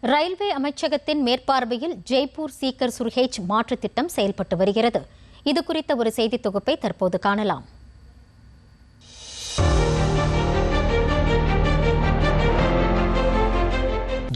Railway அமைச்சகத்தின் மேற்பார்வையில் Jaipur seeker சுர்ஹேஜ் மாற்றுத் திட்டம் செயல்பட்டு வருகிறது. இது குறித்த ஒரு செய்தி தொகுப்பை தற்போது காணலாம்.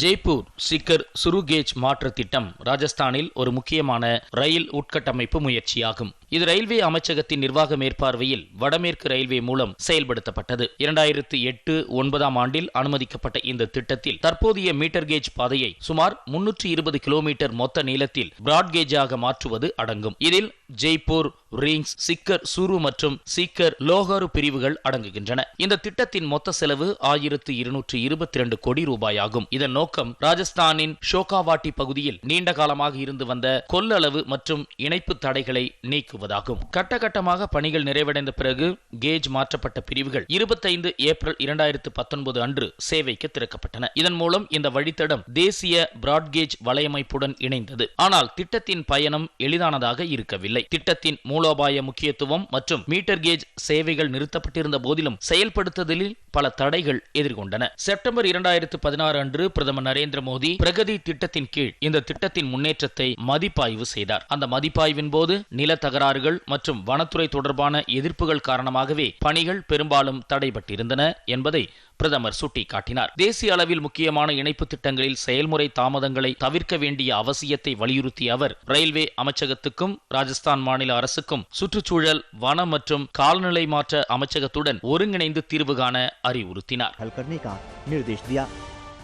ஜெய்ப்பூர் சிக்கர் சுருகேஜ் மாற்று திட்டம் ராஜஸ்தானில் ஒரு முக்கியமான ரயில் உட்கட்டமைப்பு முயற்சியாகும். இது ரயில்வே அமைச்சகத்தின் நிர்வாக மேற்பார்வையில் வடமேற்கு ரயில்வே மூலம் செயல்படுத்தப்பட்டது. இரண்டாயிரத்து எட்டு ஒன்பதாம் ஆண்டில் அனுமதிக்கப்பட்ட இந்த திட்டத்தில் தற்போதைய மீட்டர் கேஜ் பாதையை சுமார் முன்னூற்றி இருபது கிலோமீட்டர் மொத்த நீளத்தில் பிராட்கேஜாக மாற்றுவது அடங்கும். இதில் ஜெய்ப்பூர் ரிங்ஸ் சிக்கர் சுரு மற்றும் சிக்கர் லோகாரு பிரிவுகள் அடங்குகின்றன. இந்த திட்டத்தின் மொத்த செலவு ஆயிரத்து இருநூற்று இருபத்தி இரண்டு கோடி ரூபாயாகும். இதன் நோக்கம் ராஜஸ்தானின் ஷோகாவாட்டி பகுதியில் நீண்ட காலமாக இருந்து வந்த கொள்ளளவு மற்றும் இணைப்பு தடைகளை நீக்குவது. கட்ட கட்டகட்டமாக பணிகள் நிறைவடைந்த பிறகு கேஜ் மாற்றப்பட்ட பிரிவுகள் இருபத்தைந்து ஏப்ரல் இரண்டாயிரத்து பத்தொன்பது அன்று சேவைக்கு திறக்கப்பட்டன. இதன் மூலம் இந்த வழித்தடம் தேசிய பிராட்கேஜ் வலையமைப்புடன் இணைந்தது. ஆனால் திட்டத்தின் பயணம் எளிதானதாக இருக்கவில்லை. திட்டத்தின் மூலோபாய முக்கியத்துவம் மற்றும் மீட்டர் கேஜ் சேவைகள் நிறுத்தப்பட்டிருந்த போதிலும் செயல்படுத்துதலில் பல தடைகள் எதிர்கொண்டன. செப்டம்பர் இரண்டாயிரத்து பதினாறு அன்று பிரதமர் நரேந்திர மோடி பிரகதி திட்டத்தின் கீழ் இந்த திட்டத்தின் முன்னேற்றத்தை மதிப்பாய்வு செய்தார். அந்த மதிப்பாய்வின் போது நில தகராறுகள் மற்றும் வனத்துறை தொடர்பான எதிர்ப்புகள் காரணமாகவே பணிகள் பெரும்பாலும் தடைபட்டிருந்தன என்பதை பிரதமர் சுட்டிக்காட்டினார். தேசிய அளவில் முக்கியமான இணைப்பு திட்டங்களில் செயல்முறை தாமதங்களை தவிர்க்க வேண்டிய அவசியத்தை வலியுறுத்திய அவர் ரயில்வே அமைச்சகத்துக்கும் ராஜஸ்தான் மாநில அரசுக்கும் சுற்றுச்சூழல் வன மற்றும் காலநிலை மாற்ற அமைச்சகத்துடன் ஒருங்கிணைந்து தீர்வு காண அறிவுறுத்தினார்.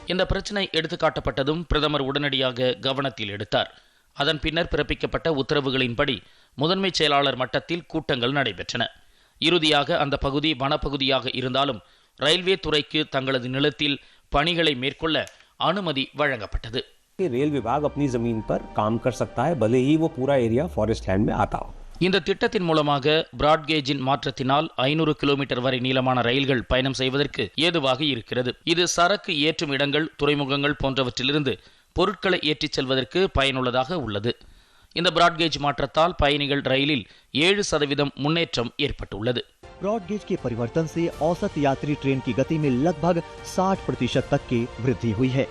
இந்த பிரச்சினை எடுத்துக்காட்டப்பட்டதும் பிரதமர் உடனடியாக கவனத்தில் எடுத்தார். அதன் பின்னர் பிறப்பிக்கப்பட்ட உத்தரவுகளின்படி முதன்மைச் செயலாளர் மட்டத்தில் கூட்டங்கள் நடைபெற்றன இறுதியாக அந்த பகுதி வனப்பகுதியாக இருந்தாலும் ரயில்வே துறைக்கு தங்களது நிலத்தில் பணிகளை மேற்கொள்ள அனுமதி வழங்கப்பட்டது कि रेल विभाग अपनी जमीन पर काम कर सकता है भले ही वो पूरा एरिया फॉरेस्ट लैंड में आता हो இந்த திட்டத்தின் மூலமாக பிராட்கேஜின் மாற்றத்தினால் ஐநூறு கிலோமீட்டர் வரை நீளமான ரயில்கள் பயணம் செய்வதற்கு ஏதுவாக இருக்கிறது இது சரக்கு ஏற்றும் இடங்கள் துறைமுகங்கள் போன்றவற்றிலிருந்து பொருட்களை ஏற்றிச் செல்வதற்கு பயனுள்ளதாக உள்ளது இந்த பிராட்கேஜ் மாற்றத்தால் பயணிகள் ரயிலில் ஏழு சதவீதம் முன்னேற்றம் ஏற்பட்டுள்ளது ब्रॉड गेज के परिवर्तन से औसत यात्री ट्रेन की गति में लगभग 60 प्रतिशत तक की वृद्धि हुई है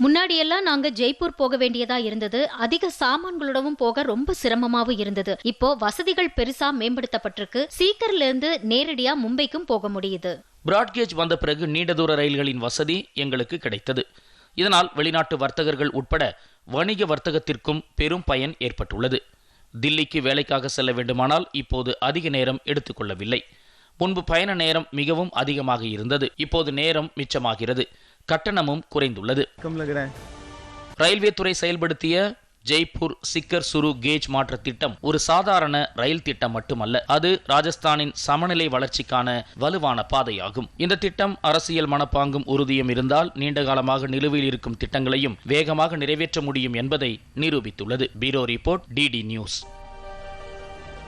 முன்னாடியெல்லாம் நாங்க ஜெய்ப்பூர் போக வேண்டியதா இருந்தது அதிக சாமான்களுடவும் போக ரொம்ப சிரமமாவும் இருந்தது இப்போ வசதிகள் பெருசா மேம்படுத்தப்பட்டிருக்கு சீக்கர்ல இருந்து நேரடியா மும்பைக்கும் போக முடியுது பிராட்கேஜ் வந்த பிறகு நீண்ட தூர ரயில்களின் வசதி எங்களுக்கு கிடைத்தது இதனால் வெளிநாட்டு வர்த்தகர்கள் உட்பட வணிக வர்த்தகத்திற்கும் பெரும் பயன் ஏற்பட்டுள்ளது. தில்லிக்கு வேலைக்காக செல்ல வேண்டுமானால் இப்போது அதிக நேரம் எடுத்துக்கொள்ளவில்லை முன்பு பயண நேரம் மிகவும் அதிகமாக இருந்தது. இப்போது நேரம் மிச்சமாகிறது. கட்டணமும் குறைந்துள்ளது. ரயில்வே துறை செயல்படுத்திய ஜெய்ப்பூர் சிக்கர் சுரு கேஜ் மாற்ற திட்டம் ஒரு சாதாரண ரயில் திட்டம் மட்டுமல்ல அது ராஜஸ்தானின் சமநிலை வளர்ச்சிக்கான வலுவான பாதையாகும். இந்த திட்டம் அரசியல் மனப்பாங்கும் உறுதியும் இருந்தால் நீண்ட காலமாக நிலுவையில் இருக்கும் திட்டங்களையும் வேகமாக நிறைவேற்ற முடியும் என்பதை நிரூபித்துள்ளது. Bureau report DD news.